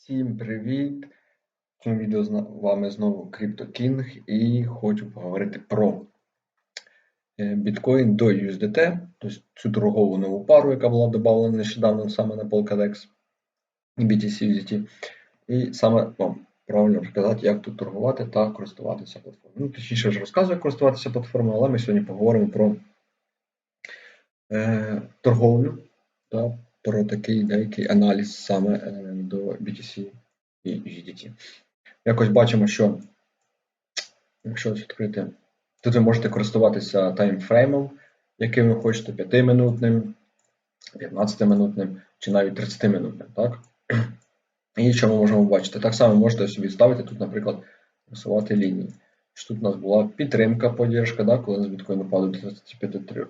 Всім привіт! В цьому відео з вами знову CryptoKing і хочу поговорити про е, біткоін до USDT, тобто цю торгову нову пару, яка була додана нещодавно саме на Polkadx BTC USDT. І саме вам правильно розказати, як тут торгувати та користуватися платформою. Ну, точніше вже розказую, як користуватися платформою, але ми сьогодні поговоримо про е, торговлю та про такий деякий аналіз саме е, до BTC і USDT. Якось бачимо, що якщо відкрити, тут ви можете користуватися таймфреймом, яким ви хочете 5-минутним, 15-минутним чи навіть 30-минутним. так? І що ми можемо бачити? Так само можете собі ставити тут, наприклад, рисувати лінії. Тут у нас була підтримка поддержка, да, коли з біткоін упав до 35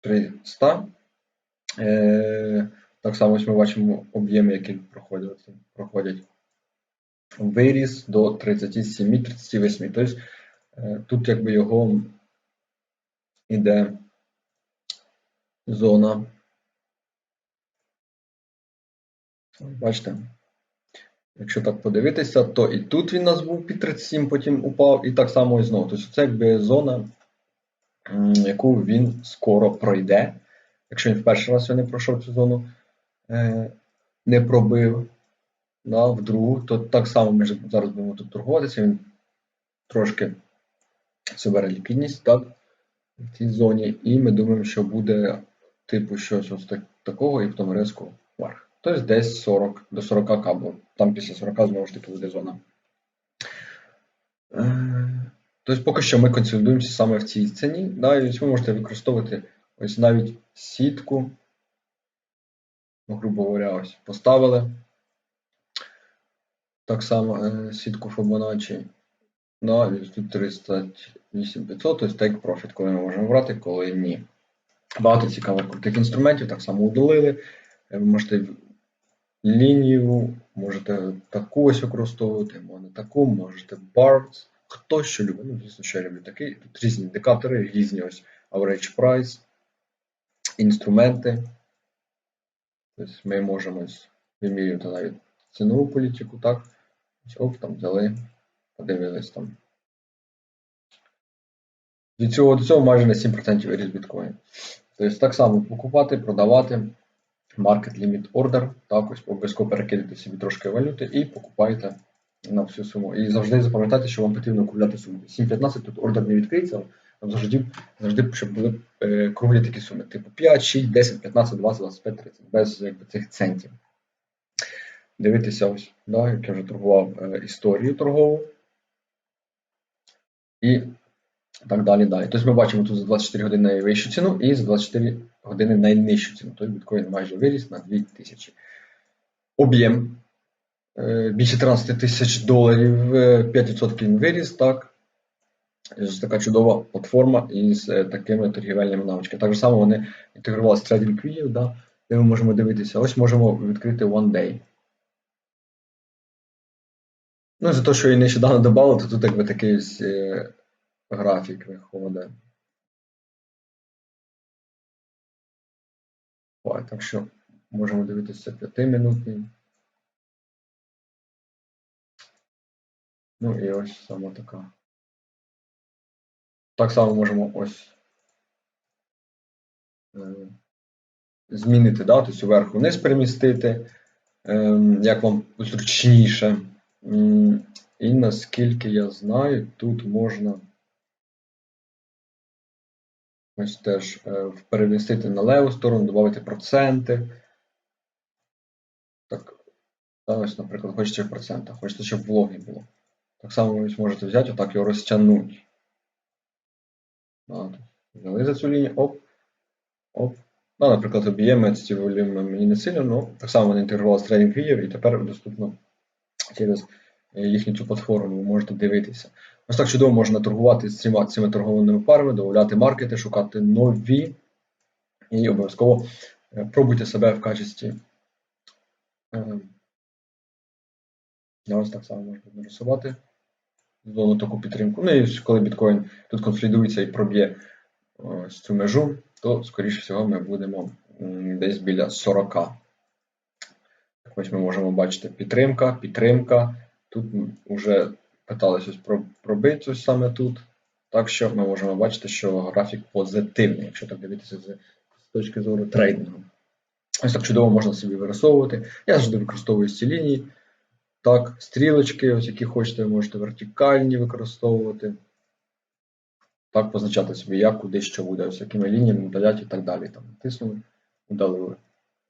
300. Е, так само ось ми бачимо об'єми, які проходять. проходять. Виріс до 37-38. Тобто е, тут якби його іде зона. Бачите? Якщо так подивитися, то і тут він у нас був під 37, потім упав, і так само і знову. Тобто це якби зона, яку він скоро пройде. Якщо він в перший раз не пройшов цю зону, е, не пробив да, в то так само ми зараз будемо тут торгуватися, він трошки собере ліквідність так, в цій зоні, і ми думаємо, що буде типу щось ось так, такого і потім резко вверх. Тобто десь 40 до 40 каблів. Там після 40 знову ж таки буде зона. Е, тобто поки що ми консолідуємося саме в цій ціні. Да, і ви можете використовувати ось навіть сітку. Ну, грубо говоря, ось поставили. Так само е, сітку Fibonacci. Ну, тут 38500, тобто take profit, коли ми можемо брати, коли ні. Багато цікавих крутих інструментів, так само удалили. Е, ви можете лінію, можете таку ось використовувати, можете таку, можете BART. Хто що любить. Ну, звісно, що я люблю такий. Тут різні індикатори, різні ось average price, інструменти. Тобто Ми можемо вимірювати навіть цінову політику, так? Оп, там взяли, подивились там. Від цього до цього майже на 7% виріс біткоін. Тобто так само покупати, продавати, market limit order, так ось обов'язково перекидати собі трошки валюти і покупайте на всю суму. І завжди запам'ятайте, що вам потрібно купляти суму. 7.15 тут ордер не відкриється, завжди, завжди щоб були е, круглі такі суми. Типу 5, 6, 10, 15, 20, 25, 30, без якби, цих центів дивитися, ось, да, як я вже торгував е, історію торгову. І так далі. далі. Тобто ми бачимо тут за 24 години найвищу ціну і за 24 години найнижчу ціну. Тобто біткоін майже виріс на 2000. Об'єм е, більше 13 тисяч доларів, 5% він виріс, так. Така чудова платформа із е, такими торгівельними навичками. Так само вони інтегрувалися з TradingView, да, де ми можемо дивитися. Ось можемо відкрити One Day. Ну, за те, що її нещодавно додали, то тут якби такий ось е, графік виходить. Ой, так що можемо дивитися 5-минутний. Ну і ось саме така. Так само можемо ось е, змінити, да, тобто вверх вниз перемістити, е, як вам зручніше. І наскільки я знаю, тут можна ось теж е, перемістити на леву сторону, додати проценти. Так, ось, наприклад, хочете в процентах, хочете, щоб в логі було. Так само ви можете взяти, отак його розтягнути. Взяли за цю лінію, оп, оп. Ну, Наприклад, об'єми ці волюми мені не сильно, але ну, так само вони інтегрували з TradingView і тепер доступно через е, їхню цю платформу ви можете дивитися. Ось так чудово можна торгувати з цими, цими торговими парами, додавати маркети, шукати нові. І обов'язково е, пробуйте себе в качестві. Е, ось так само можна нарисувати зону таку підтримку. Ну і коли біткоін тут консолідується і проб'є ось цю межу, то, скоріше всього, ми будемо десь біля 40. Ось ми можемо бачити підтримка, підтримка. Тут вже питалися про, пробити саме тут. Так що ми можемо бачити, що графік позитивний, якщо так дивитися з, з точки зору трейдингу. Ось так чудово можна собі вирисовувати. Я завжди використовую ці лінії. Так, стрілочки, ось які хочете, ви можете вертикальні використовувати. Так, позначати собі, як, куди, що буде, ось якими лініями удаляти і так далі. Там Натиснули, удалили.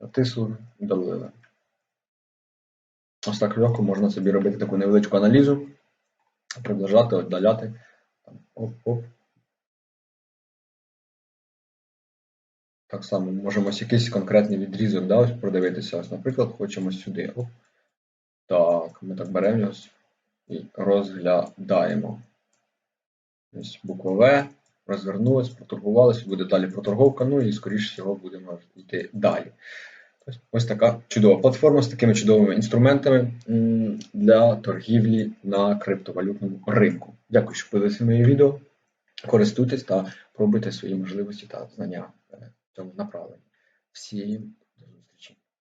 Натиснули, удалили. Ось так легко можна собі робити таку невеличку аналізу, приближати, віддаляти. Оп-оп. Так само можемо ось якийсь конкретний відрізок да, ось продивитися. Ось, наприклад, хочемо сюди. Оп. Так, ми так беремо і розглядаємо. Ось буква В, розвернулась, проторгувалась, буде далі проторговка, ну і, скоріш всього, будемо йти далі. Ось, така чудова платформа з такими чудовими інструментами для торгівлі на криптовалютному ринку. Дякую, що подивилися моє відео. Користуйтесь та пробуйте свої можливості та знання е, в цьому направленні. Всім!